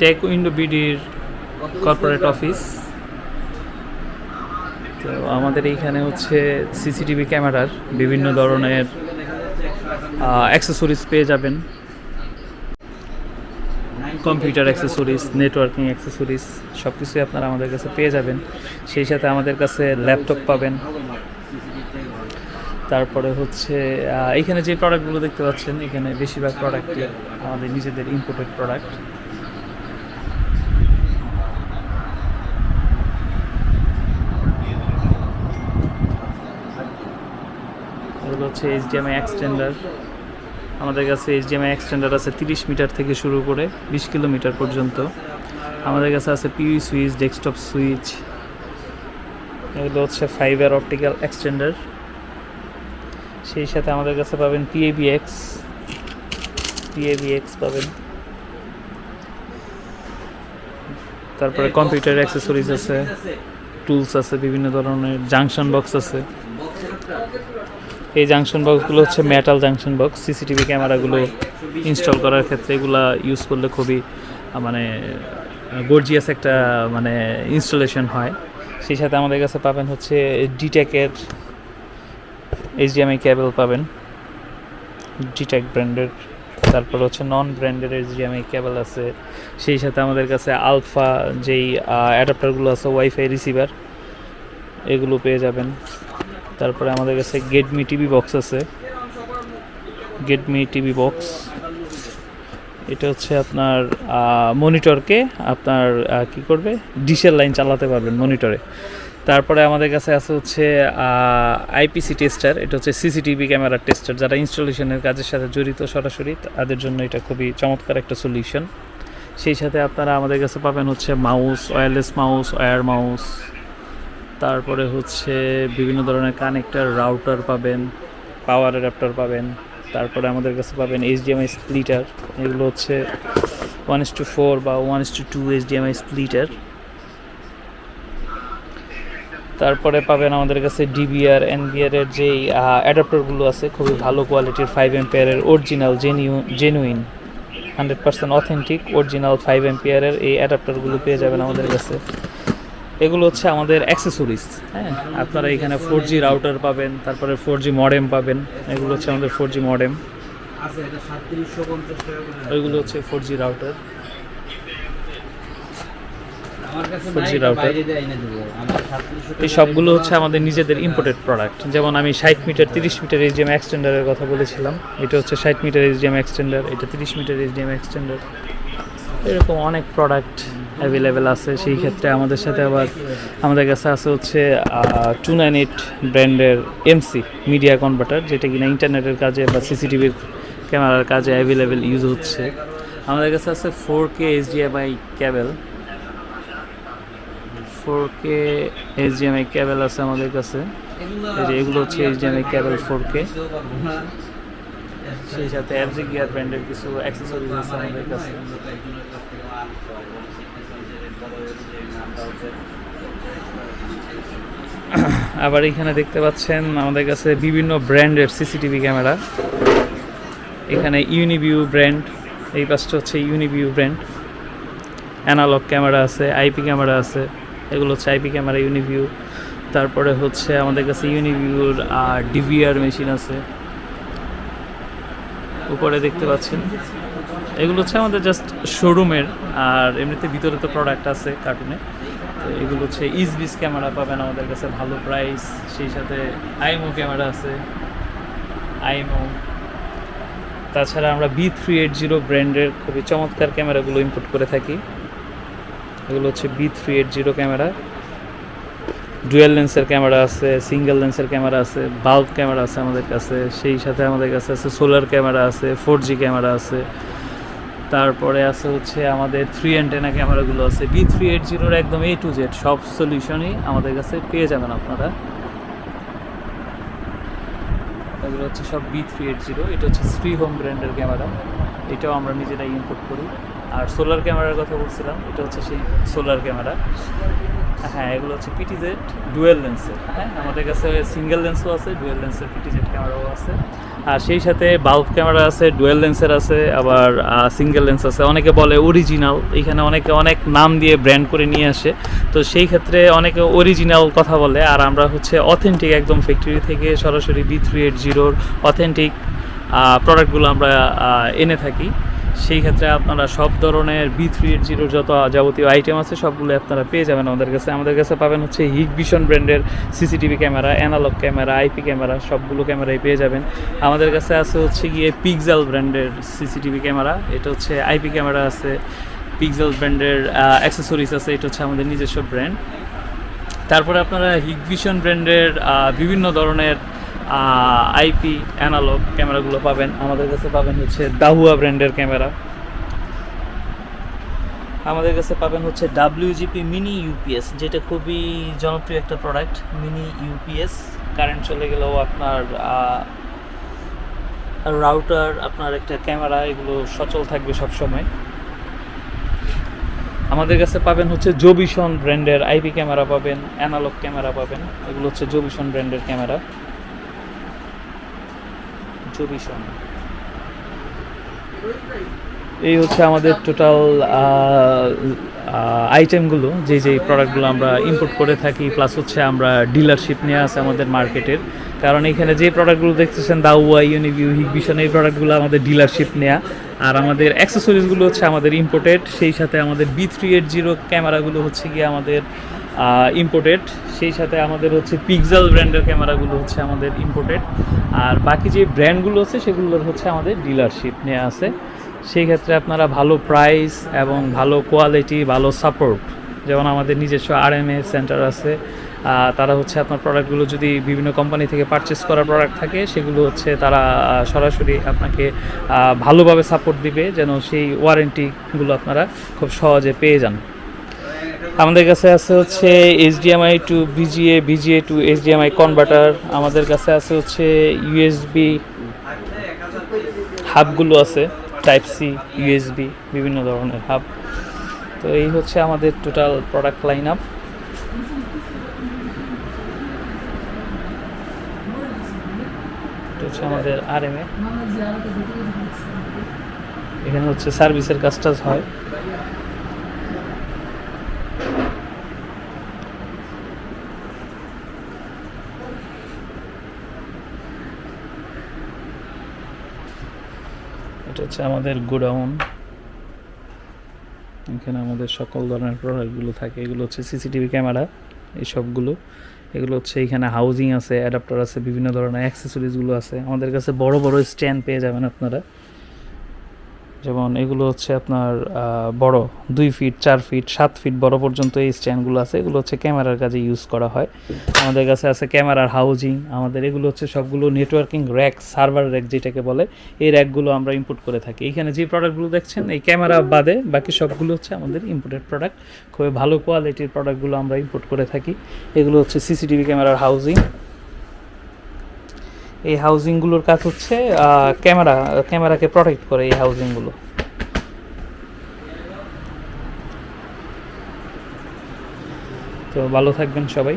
Take window বিডির corporate office তো আমাদের এইখানে হচ্ছে সিসিটিভি ক্যামেরার বিভিন্ন ধরনের অ্যাক্সেসরিজ পেয়ে যাবেন। কম্পিউটার অ্যাক্সেসরিজ নেটওয়ার্কিং অ্যাক্সেসরিজ সব কিছুই আপনারা আমাদের কাছে পেয়ে যাবেন। সেই সাথে আমাদের কাছে ল্যাপটপ পাবেন। তারপরে হচ্ছে এখানে যে প্রোডাক্টগুলো দেখতে পাচ্ছেন, এখানে বেশিরভাগ প্রোডাক্টই আমাদের নিজেদের ইম্পোর্টেড প্রোডাক্ট হচ্ছে এইচ এইচডিএমআই এক্সটেন্ডার আমাদের কাছে এইচ এইচডিএমআই এক্সটেন্ডার আছে তিরিশ মিটার থেকে শুরু করে বিশ কিলোমিটার পর্যন্ত। আমাদের কাছে আছে পিউই সুইচ ডেস্কটপ সুইচ এগুলো হচ্ছে ফাইবার অপটিক্যাল এক্সটেন্ডার সেই সাথে আমাদের কাছে পাবেন পিএবিএক্স পিএবিএক্স পাবেন। তারপরে কম্পিউটার অ্যাক্সেসরিজ আছে টুলস আছে? বিভিন্ন ধরনের জাংশন বক্স আছে। এই জাংশন বক্সগুলো হচ্ছে মেটাল জাংশন বক্স সিসিটিভি ক্যামেরাগুলো ইনস্টল করার ক্ষেত্রে এগুলা ইউজ করলে খুবই মানে গর্জিয়াস একটা মানে ইনস্টলেশন হয়। সেই সাথে আমাদের কাছে পাবেন হচ্ছে ডিটেকের এইচডিএমআই কেবল পাবেন। ডিটেক ব্র্যান্ডের তারপর হচ্ছে নন ব্র্যান্ডের এইচডিএমআই কেবল আছে। সেই সাথে আমাদের কাছে আলফা যেই অ্যাডাপ্টারগুলো আছে ওয়াইফাই রিসিভার এগুলো পেয়ে যাবেন। তারপরে আমাদের কাছে গেটমি টিভি বক্স আছে। গেটমি টিভি বক্স এটা হচ্ছে আপনার মনিটরকে আপনার কি করবে? ডিশের লাইন চালাতে পারবেন মনিটরে। তারপরে আমাদের কাছে আছে হচ্ছে আইপিসি টেস্টার এটা হচ্ছে সিসিটিভি ক্যামেরার টেস্টার যারা ইনস্টলেশনের কাজের সাথে জড়িত সরাসরি, তাদের জন্য এটা খুবই চমৎকার একটা সলিউশন সেই সাথে আপনারা আমাদের কাছে পাবেন হচ্ছে mouse wireless mouse wire mouse তারপরে হচ্ছে বিভিন্ন ধরনের কানেক্টার রাউটার পাবেন পাওয়ার অ্যাডাপ্টার পাবেন, তারপরে আমাদের কাছে পাবেন এইচডিএমআই স্প্লিটার এগুলো হচ্ছে ওয়ান ইস টু ফোর বা one is two two HDMI splitter তারপরে পাবেন আমাদের কাছে ডিবিআর এনবিআর এর যেই অ্যাডাপ্টারগুলো আছে, খুবই ভালো কোয়ালিটির ফাইভ এম্পিয়ারের original জেনিউ genuine hundred percent authentic original five এম্পিয়ারের এই অ্যাডাপ্টারগুলো পেয়ে যাবেন আমাদের কাছে। এগুলো হচ্ছে আমাদের অ্যাক্সেসরিজ হ্যাঁ? আপনারা এখানে ফোর জি রাউটার পাবেন তারপরে ফোর জি মডেম পাবেন এগুলো হচ্ছে আমাদের ফোর জি মডেম ওইগুলো হচ্ছে ফোর জি রাউটার আমার কাছে 4G নাই, router। বাইরে দিয়ে এনে দেবো আমার সাতত্রিশশো এই সবগুলো হচ্ছে আমাদের নিজেদের ইম্পোর্টেড প্রোডাক্ট যেমন আমি ষাট মিটার তিরিশ মিটার এইচডিএম এক্সটেন্ডারের কথা বলেছিলাম। এটা হচ্ছে ষাট মিটার এইচডিএম এক্সটেন্ডার এটা তিরিশ মিটার এইচডিএম এক্সটেন্ডার এরকম অনেক প্রোডাক্ট অ্যাভেলেবেল আছে। সেই ক্ষেত্রে আমাদের সাথে আবার আমাদের কাছে আছে হচ্ছে টু নাইন এইট ব্র্যান্ডের এমসি মিডিয়া কনভার্টার যেটা কিনা ইন্টারনেটের কাজে বা সিসিটিভির ক্যামেরার কাজে অ্যাভেলেবেল ইউজ হচ্ছে। আমাদের কাছে আছে four K HDMI cable four K HDMI cable আছে আমাদের কাছে। এগুলো হচ্ছে এইচডিএমআই ক্যাবেল ফোর কে সেই সাথে এফজি গিয়ার ব্র্যান্ডের কিছু অ্যাক্সেসরিজ আছে আমাদের কাছে। আবার এখানে দেখতে পাচ্ছেন আমাদের কাছে বিভিন্ন ব্র্যান্ডের সিসিটিভি ক্যামেরা। এখানে ইউনিভিউ ব্র্যান্ড এই পাশটা হচ্ছে ইউনিভিউ ব্র্যান্ড অ্যানালগ ক্যামেরা আছে আইপি ক্যামেরা আছে, এগুলো হচ্ছে আইপি ক্যামেরা ইউনিভিউ তারপরে হচ্ছে আমাদের কাছে ইউনিভিউর ডিভিআর মেশিন আছে। উপরে দেখতে পাচ্ছেন। এগুলো হচ্ছে আমাদের জাস্ট শোরুমের আর এমনিতে ভিতরে তো প্রোডাক্ট আছে কার্টুনে তো এগুলো হচ্ছে ইসবিস ক্যামেরা পাবেন আমাদের কাছে, ভালো প্রাইস সেই সাথে আইএমও ক্যামেরা আছে। আইএমও তাছাড়া আমরা বি থ্রি এইট জিরো ব্র্যান্ডের খুবই চমৎকার ক্যামেরাগুলো ইম্পোর্ট করে থাকি। এগুলো হচ্ছে B three eight zero camera. Dual লেন্সের ক্যামেরা আছে সিঙ্গেল লেন্সের ক্যামেরা আছে বাল্ব ক্যামেরা আছে আমাদের কাছে, সেই সাথে আমাদের কাছে আছে সোলার ক্যামেরা আছে ফোর জি ক্যামেরা আছে। তারপরে আছে হচ্ছে আমাদের থ্রি অ্যান্টেনা ক্যামেরাগুলো আছে। বি থ্রি এইট জিরোর একদম এ টু জেড সব সলিউশনই আমাদের কাছে পেয়ে যাবেন আপনারা। এগুলো হচ্ছে সব বি থ্রি এইট জিরো এটা হচ্ছে শ্রী হোম ব্র্যান্ডের ক্যামেরা এটাও আমরা নিজেরাই ইম্পোর্ট করি। আর সোলার ক্যামেরার কথা বলছিলাম, এটা হচ্ছে সেই সোলার ক্যামেরা হ্যাঁ এগুলো হচ্ছে পিটিজেড ডুয়েল লেন্সের। হ্যাঁ আমাদের কাছে সিঙ্গেল লেন্সও আছে, ডুয়েল লেন্সের পিটিজেড ক্যামেরাও আছে। আর সেই সাথে বাল্ব ক্যামেরা আছে, ডুয়েল লেন্সের আছে, আবার সিঙ্গেল লেন্স আছে। অনেকে বলে অরিজিনাল এখানে অনেকে অনেক নাম দিয়ে ব্র্যান্ড করে নিয়ে আসে। তো সেই ক্ষেত্রে অনেকে অরিজিনাল কথা বলে, আর আমরা হচ্ছে অথেন্টিক একদম ফ্যাক্টরি থেকে সরাসরি বি থ্রি এইট জিরোর অথেন্টিক প্রোডাক্টগুলো আমরা এনে থাকি। সেই ক্ষেত্রে আপনারা সব ধরনের বি থ্রি এইট জিরোর যত যাবতীয় আইটেম আছে সবগুলো আপনারা পেয়ে যাবেন আমাদের কাছে। আমাদের কাছে পাবেন হচ্ছে হিগ ভিশন ব্র্যান্ডের CCTV camera analog camera IP camera সবগুলো ক্যামেরাই পেয়ে যাবেন। আমাদের কাছে আছে হচ্ছে গিয়ে পিক্সেল ব্র্যান্ডের সিসিটিভি ক্যামেরা এটা হচ্ছে আইপি ক্যামেরা আছে পিক্সেল ব্র্যান্ডের অ্যাক্সেসরিজ আছে, এটা হচ্ছে আমাদের নিজস্ব ব্র্যান্ড তারপরে আপনারা হিগভিশন ব্র্যান্ডের বিভিন্ন ধরনের আইপি অ্যানালগ ক্যামেরাগুলো পাবেন। আমাদের কাছে পাবেন হচ্ছে দাহুয়া ব্র্যান্ডের ক্যামেরা আমাদের কাছে পাবেন হচ্ছে ডাব্লিউজিপি মিনি ইউপিএস যেটা খুবই জনপ্রিয় একটা প্রোডাক্ট মিনি ইউপিএস কারেন্ট চলে গেলেও আপনার রাউটার আপনার একটা ক্যামেরা এগুলো সচল থাকবে সব সময় আমাদের কাছে পাবেন হচ্ছে জোবিশন ব্র্যান্ডের আইপি ক্যামেরা পাবেন অ্যানালগ ক্যামেরা পাবেন। এগুলো হচ্ছে জোবিশন ব্র্যান্ডের ক্যামেরা জোবিশন এই হচ্ছে আমাদের টোটাল আইটেমগুলো যে যে প্রোডাক্টগুলো আমরা ইম্পোর্ট করে থাকি প্লাস হচ্ছে আমরা ডিলারশিপ নিয়ে আছে আমাদের মার্কেটের কারণ এখানে যে প্রোডাক্টগুলো দেখতেছেন দাউয়া ইউনিভিউ হিগভিশন এই প্রোডাক্টগুলো আমাদের ডিলারশিপ নেওয়া আর আমাদের অ্যাক্সেসরিজগুলো হচ্ছে আমাদের ইম্পোর্টেড সেই সাথে আমাদের বি থ্রি এইট জিরো ক্যামেরাগুলো হচ্ছে গিয়ে আমাদের ইম্পোর্টেড সেই সাথে আমাদের হচ্ছে পিক্সেল ব্র্যান্ডের ক্যামেরাগুলো হচ্ছে আমাদের ইম্পোর্টেড আর বাকি যে ব্র্যান্ডগুলো আছে, সেগুলোর হচ্ছে আমাদের ডিলারশিপ নেওয়া আছে। সেই ক্ষেত্রে আপনারা ভালো প্রাইস এবং ভালো কোয়ালিটি ভালো সাপোর্ট যেমন আমাদের নিজস্ব আর এম সেন্টার আছে তারা হচ্ছে আপনার প্রোডাক্টগুলো যদি বিভিন্ন কোম্পানি থেকে পারচেস করা প্রোডাক্ট থাকে, সেগুলো হচ্ছে তারা সরাসরি আপনাকে ভালোভাবে সাপোর্ট দিবে, যেন সেই ওয়ারেন্টিগুলো আপনারা খুব সহজে পেয়ে যান। আমাদের কাছে আছে হচ্ছে HDMI to VGA VGA to HDMI converter আমাদের কাছে আছে হচ্ছে ইউএসবি হাবগুলো আছে টাইপ সি ইউএসবি বিভিন্ন ধরনের হাব তো এই হচ্ছে আমাদের টোটাল প্রোডাক্ট লাইন আপ হচ্ছে আমাদের আর এম এ এখানে হচ্ছে সার্ভিসের কাজ টাজ হয়। এটা হচ্ছে আমাদের গোডাউন। এখানে আমাদের সকল ধরনের প্রোডাক্টগুলো থাকে। এগুলো হচ্ছে সিসিটিভি ক্যামেরা এই সবগুলো এগুলো হচ্ছে এখানে হাউজিং আছে অ্যাডাপ্টার আছে, বিভিন্ন ধরনের অ্যাক্সেসরিজগুলো আছে। আমাদের কাছে বড় বড় স্ট্যান্ড পেয়ে যাবেন আপনারা। যেমন এগুলো হচ্ছে আপনার বড় দুই ফিট চার ফিট সাত ফিট বড় পর্যন্ত এই স্ট্যান্ডগুলো আছে। এগুলো হচ্ছে ক্যামেরার কাজে ইউজ করা হয়। আমাদের কাছে আছে ক্যামেরার হাউজিং আমাদের এগুলো হচ্ছে সবগুলো নেটওয়ার্কিং র্যাক সার্ভার র্যাক যেটাকে বলে, এই র্যাকগুলো আমরা ইম্পোর্ট করে থাকি। এখানে যে প্রোডাক্টগুলো দেখছেন, এই ক্যামেরা বাদে বাকি সবগুলো হচ্ছে আমাদের ইম্পোর্টেড প্রোডাক্ট খুবই ভালো কোয়ালিটির প্রোডাক্টগুলো আমরা ইম্পোর্ট করে থাকি। এগুলো হচ্ছে সিসিটিভি ক্যামেরার হাউজিং এই হাউজিংগুলোর কাজ হচ্ছে ক্যামেরা ক্যামেরাকে প্রোটেক্ট করে এই হাউজিংগুলো তো ভালো থাকবেন সবাই।